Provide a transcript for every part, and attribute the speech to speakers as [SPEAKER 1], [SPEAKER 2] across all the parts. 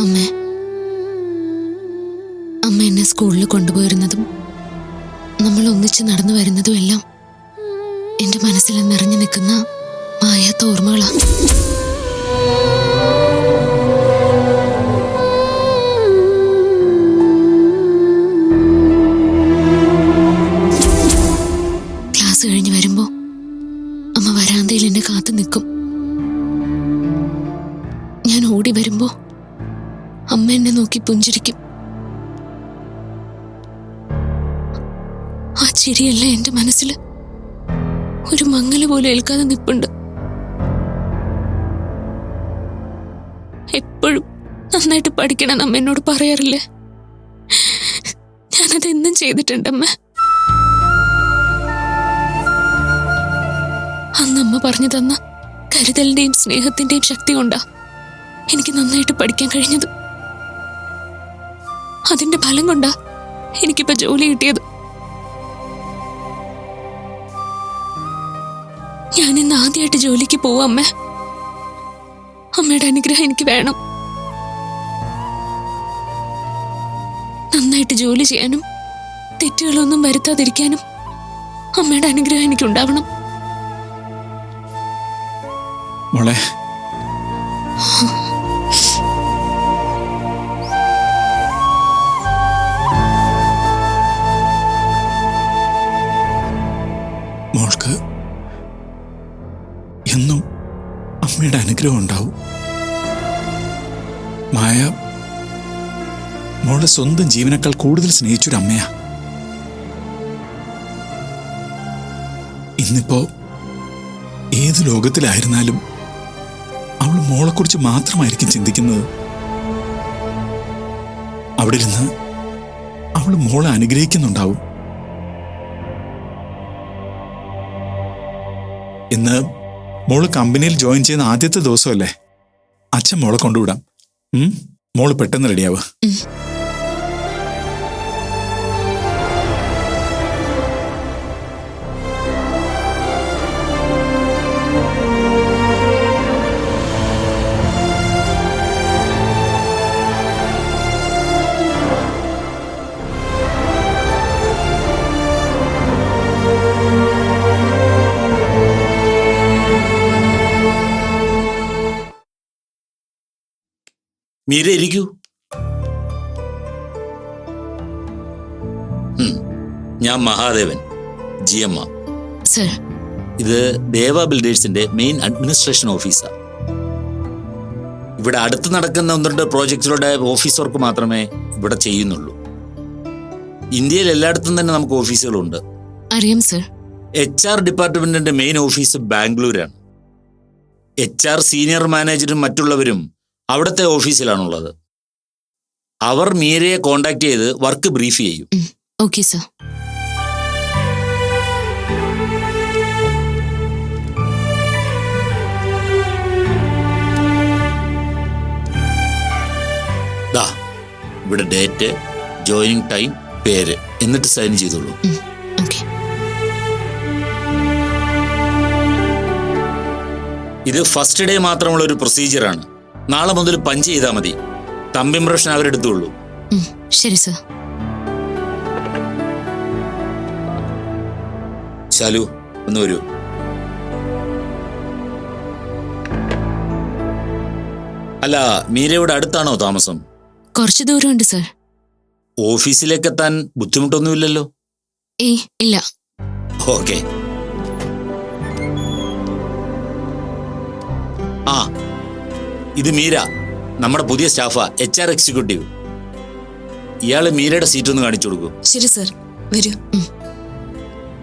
[SPEAKER 1] അമ്മേ. അമ്മ എന്നെ സ്കൂളിൽ കൊണ്ടുപോയിരുന്നതും നമ്മൾ ഒന്നിച്ച് നടന്നു വരുന്നതും എല്ലാം എന്റെ മനസ്സിൽ നിറഞ്ഞു നിൽക്കുന്ന മായാത്ത ഓർമ്മകളാണ് ക്ലാസ് കഴിഞ്ഞ് വരുമ്പോ അമ്മ വരാന്തയിൽ എന്നെ കാത്തു നിൽക്കും. ഞാൻ ഓടി വരുമ്പോ അമ്മ എന്നെ നോക്കി പുഞ്ചിരിക്കും. ആ ചിരിയല്ല എന്റെ മനസ്സിൽ ഒരു മങ്ങൽ പോലെ ഏൽക്കാതെ നിപ്പുണ്ട്. എപ്പോഴും നന്നായിട്ട് പഠിക്കണം അമ്മ എന്നോട് പറയാറില്ലേ? ഞാനത് എന്നും ചെയ്തിട്ടുണ്ട് അമ്മ. അന്ന് അമ്മ പറഞ്ഞു തന്ന കരുതലിന്റെയും സ്നേഹത്തിന്റെയും ശക്തി കൊണ്ടാ എനിക്ക് നന്നായിട്ട് പഠിക്കാൻ കഴിഞ്ഞത്. അതിന്റെ ഫലം കൊണ്ടാ എനിക്കിപ്പോ ജോലി കിട്ടിയത്. ഞാൻ ഇന്ന് ആദ്യമായിട്ട് ജോലിക്ക് പോവാ അമ്മ. അമ്മയുടെ അനുഗ്രഹം എനിക്ക് വേണം. നന്നായിട്ട് ജോലി ചെയ്യാനും തെറ്റുകളൊന്നും വരുത്താതിരിക്കാനും അമ്മയുടെ അനുഗ്രഹം എനിക്ക് ഉണ്ടാവണം
[SPEAKER 2] മോളെ അമ്മയുടെ അനുഗ്രഹം ഉണ്ടാവും. മായ മോളുടെ സ്വന്തം ജീവനേക്കാൾ കൂടുതൽ സ്നേഹിച്ചൊരു അമ്മയാ. ഇന്നിപ്പോ ഏത് ലോകത്തിലായിരുന്നാലും അവൾ മോളെക്കുറിച്ച് മാത്രമായിരിക്കും ചിന്തിക്കുന്നത്. അവിടെ ഇരുന്ന് അവൾ മോളെ അനുഗ്രഹിക്കുന്നുണ്ടാവും. മോൾ കമ്പനിയിൽ ജോയിൻ ചെയ്യുന്ന ആദ്യത്തെ ദിവസമല്ലേ? അച്ഛൻ മോളെ കൊണ്ടുവിടാം? മോൾ പെട്ടെന്ന് റെഡിയാവുക
[SPEAKER 3] മീര ഇരിക്കൂ ഞാൻ മഹാദേവൻ ജി എം
[SPEAKER 1] സർ.
[SPEAKER 3] ഇത് ദേവ ബിൽഡേഴ്സിന്റെ മെയിൻ അഡ്മിനിസ്ട്രേഷൻ ഓഫീസാ. ഇവിടെ അടുത്ത് നടക്കുന്ന ഒന്ന് രണ്ട് പ്രോജക്റ്റുകളുടെ ഓഫീസ് വർക്ക് മാത്രമേ ഇവിടെ ചെയ്യുന്നുള്ളൂ. ഇന്ത്യയിൽ എല്ലായിടത്തും തന്നെ നമുക്ക് ഓഫീസുകളുണ്ട്.
[SPEAKER 1] അറിയാം സർ.
[SPEAKER 3] എച്ച് ആർ ഡിപ്പാർട്ട്മെന്റിന്റെ മെയിൻ ഓഫീസ് ബാംഗ്ലൂരാണ്. എച്ച് ആർ സീനിയർ മാനേജരും മറ്റുള്ളവരും അവിടുത്തെ ഓഫീസിലാണുള്ളത്. അവർ മീരയെ കോണ്ടാക്ട് ചെയ്ത് വർക്ക് ബ്രീഫ് ചെയ്യും.
[SPEAKER 1] ഓക്കെ സർ
[SPEAKER 3] ദാ ഇവിടെ ഡേറ്റ് ജോയിനിങ് ടൈം പേര്. എന്നിട്ട് സൈൻ ചെയ്തോളൂ. ഇത് ഫസ്റ്റ് ഡേ മാത്രമുള്ള ഒരു പ്രൊസീജിയറാണ് നാളെ മുതൽ പഞ്ച് ചെയ്താൽ മതി. തമ്പി ഇംപ്രഷൻ അവരെടുത്തുള്ളൂ
[SPEAKER 1] ശരി സർ.
[SPEAKER 3] ശാലു ഒന്ന് വരൂ. അല്ല മീരയുടെ അടുത്താണോ താമസം?
[SPEAKER 1] കുറച്ച് ദൂരമുണ്ട് സർ.
[SPEAKER 3] ഓഫീസിലേക്ക് എത്താൻ ബുദ്ധിമുട്ടൊന്നുമില്ലല്ലോ?
[SPEAKER 1] ഏ ഇല്ല.
[SPEAKER 3] ഓക്കെ. ആ ഇത് മീര നമ്മുടെ പുതിയ സ്റ്റാഫാ എച്ച് ആർ എക്സിക്യൂട്ടീവ് ഇയാൾ മീരയുടെ സീറ്റ് ഒന്ന് കാണിച്ചു കൊടുക്കൂ.
[SPEAKER 4] ശരി സർ വരൂ.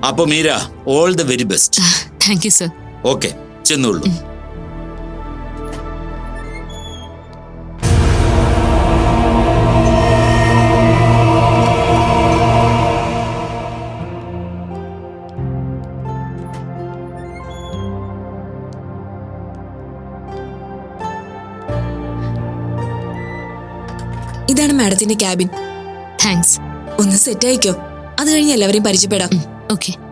[SPEAKER 3] അപ്പൊ Meera all the very best
[SPEAKER 1] thank you sir
[SPEAKER 3] okay ചെന്നുള്ളൂ
[SPEAKER 4] ഇതാണ് മാഡത്തിന്റെ ക്യാബിൻ.
[SPEAKER 1] താങ്ക്സ്.
[SPEAKER 4] ഒന്ന് സെറ്റ് ആയിക്കോ അത് കഴിഞ്ഞ് എല്ലാവരെയും പരിചയപ്പെടാം.
[SPEAKER 1] ഓക്കെ.